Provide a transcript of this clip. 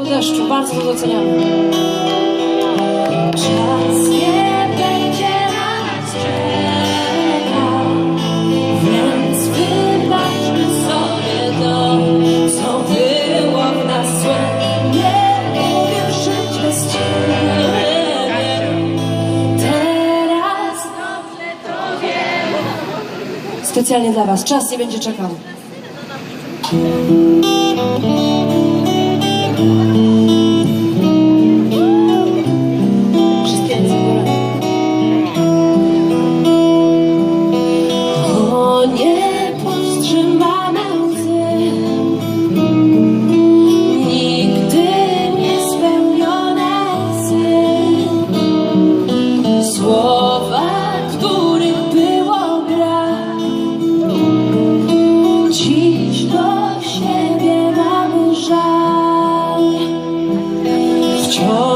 Po deszczu, bardzo to doceniamy. Czas nie będzie na nas czekał, więc wybaczmy sobie to, co było w nas złe. Nie umiem żyć bez ciebie. Teraz dobrze to wiem. Specjalnie dla was. Czas nie będzie czekał. Thank you. Oh.